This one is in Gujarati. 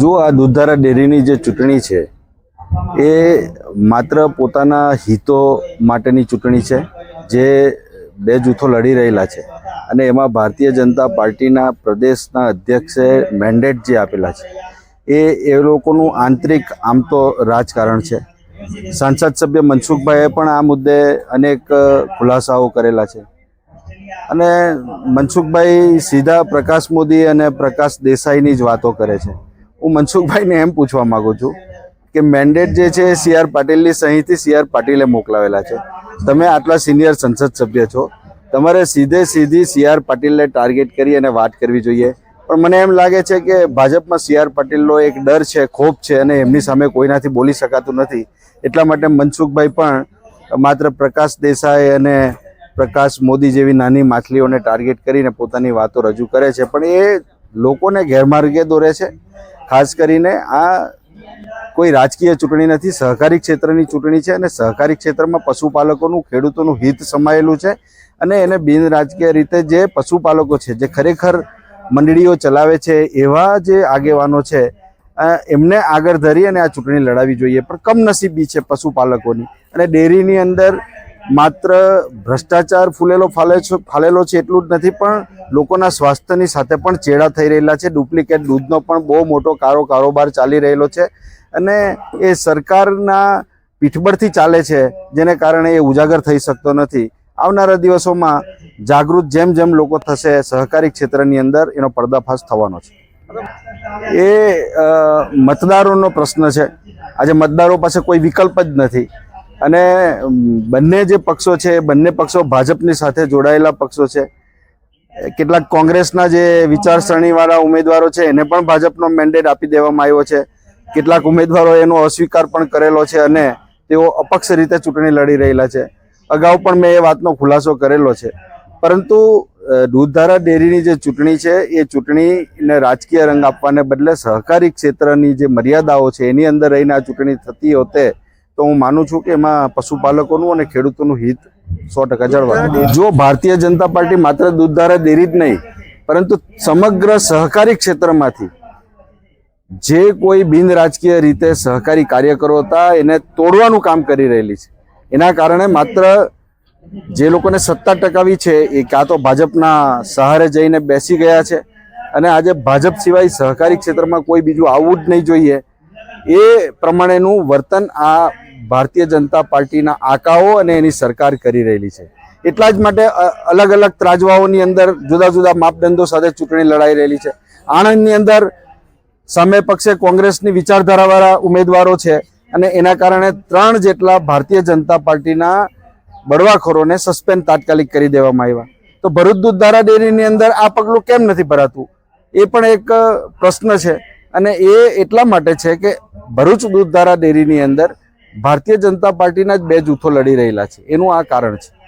જો આ દૂધધારા ડેરીની જે ચૂંટણી છે, એ માત્ર પોતાના હિતો માટેની ચૂંટણી છે, જે બે જૂથો લડી રહેલા છે. અને એમાં ભારતીય જનતા પાર્ટીના પ્રદેશના અધ્યક્ષે મેન્ડેટ જે આપેલા છે, એ એ લોકોનું આંતરિક આમ તો રાજકારણ છે. સાંસદ સભ્ય મનસુખભાઈએ પણ આ મુદ્દે અનેક ખુલાસાઓ કરેલા છે. અને મનસુખભાઈ સીધા પ્રકાશ મોદી અને પ્રકાશ દેસાઈની જ વાતો કરે છે. હું મનસુખભાઈને એમ પૂછવા માંગુ છું કે મેન્ડેટ જે છે સી આર પાટીલની સહીથી સી આર પાટીલે મોકલાવેલા છે. તમે આટલા સિનિયર સંસદ સભ્ય છો. તમારે સીધે સીધી સી આર પાટીલને ટાર્ગેટ કરી અને વાત કરવી જોઈએ. પણ મને એમ લાગે છે કે ભાજપમાં સી આર પાટીલનો એક ડર છે, ખોફ છે અને એમની સામે કોઈનાથી બોલી શકાતું નથી. એટલા માટે મનસુખભાઈ પણ માત્ર પ્રકાશ દેસાઈ અને પ્રકાશ મોદી જેવી નાની માછલીઓને ટાર્ગેટ કરીને પોતાની વાતો રજૂ કરે છે. પણ એ લોકોને ગેરમાર્ગે દોરે છે. ખાસ કરીને આ કોઈ રાજકીય ચૂંટણી નથી, સહકારી ક્ષેત્રની ચૂંટણી છે અને સહકારી ક્ષેત્રમાં પશુપાલકોનું, ખેડૂતોનું હિત સમાયેલું છે અને એને બિન રાજકીય રીતે જે પશુપાલકો છે, જે ખરેખર મંડળીઓ ચલાવે છે, એવા જે આગેવાનો છે એમને આગળ ધરી અને આ ચૂંટણી લડાવી જોઈએ. પણ કમનસીબી છે પશુપાલકોની. અને ડેરીની અંદર માત્ર ભ્રષ્ટાચાર ફૂલેલો ફાલે ફાલેલો છે એટલું જ નથી, પણ લોકોના સ્વાસ્થ્યની સાથે પણ ચેડા થઈ રહેલા છે. ડુપ્લિકેટ દૂધનો પણ બહુ મોટો કારો કારોબાર ચાલી રહેલો છે. અને એ સરકારના પીઠબળથી ચાલે છે, જેને કારણે એ ઉજાગર થઈ શકતો નથી. આવનારા દિવસોમાં જાગૃત જેમ જેમ લોકો થશે, સહકારી ક્ષેત્રની અંદર એનો પર્દાફાશ થવાનો છે. એ મતદારોનો પ્રશ્ન છે. આજે મતદારો પાસે કોઈ વિકલ્પ જ નથી. અને બંને જે પક્ષો છે, બંને પક્ષો ભાજપની સાથે જોડાયેલા પક્ષો છે, કેટલાક કોંગ્રેસના જે વિચારસરણીવાળા ઉમેદવારો છે, એને પણ ભાજપનો મેન્ડેટ આપી દેવામાં આવ્યો છે. કેટલાક ઉમેદવારો એનો અસ્વીકાર પણ કરેલો છે અને તેઓ અપક્ષ રીતે ચૂંટણી લડી રહેલા છે. અગાઉ પણ મેં એ વાતનો ખુલાસો કરેલો છે. પરંતુ દૂધધારા ડેરીની જે ચૂંટણી છે, એ ચૂંટણીને રાજકીય રંગ આપવાને બદલે સહકારી ક્ષેત્રની જે મર્યાદાઓ છે, એની અંદર રહીને આ ચૂંટણી થતી હોતે તો હું માનું છું કે એમાં પશુપાલકોનું અને ખેડૂતોનું હિત સો ટકા જળવાય. જો ભારતીય જનતા પાર્ટી માત્ર દૂધધારા ડેરી જ નહીં, પરંતુ સમગ્ર સહકારી ક્ષેત્રમાંથી જે કોઈ બિન રાજકીય રીતે સહકારી કાર્યકરો હતા, એને તોડવાનું કામ કરી રહેલી છે. એના કારણે માત્ર જે લોકોને સત્તા ટકાવી છે, એ કાં તો ભાજપના સહારે જઈને બેસી ગયા છે અને આજે ભાજપ સિવાય સહકારી ક્ષેત્રમાં કોઈ બીજું આવવું જ નહીં જોઈએ. એ પ્રમાણેનું વર્તન આ ભારતીય જનતા પાર્ટીના આકાઓ અને એની સરકાર કરી રહેલી છે. એટલા જ માટે અલગ અલગ ત્રાજવાઓની અંદર જુદા જુદા માપદંડો સાથે ચૂંટણી લડાઈ રહેલી છે. આણંદની અંદર સામે પક્ષે કોંગ્રેસની વિચારધારાવાળા ઉમેદવારો છે અને એના કારણે ત્રણ જેટલા ભારતીય જનતા પાર્ટીના બળવાખોરોને સસ્પેન્ડ તાત્કાલિક કરી દેવામાં આવ્યા. તો ભરૂચ દૂધધારા ડેરીની અંદર આ પગલું કેમ નથી ભરાતું? એ પણ એક પ્રશ્ન છે. અને એ એટલા માટે છે કે ભરૂચ દૂધધારા ડેરીની અંદર ભારતીય જનતા પાર્ટીના જ બે જૂથો લડી રહેલા છે. એનું આ કારણ છે.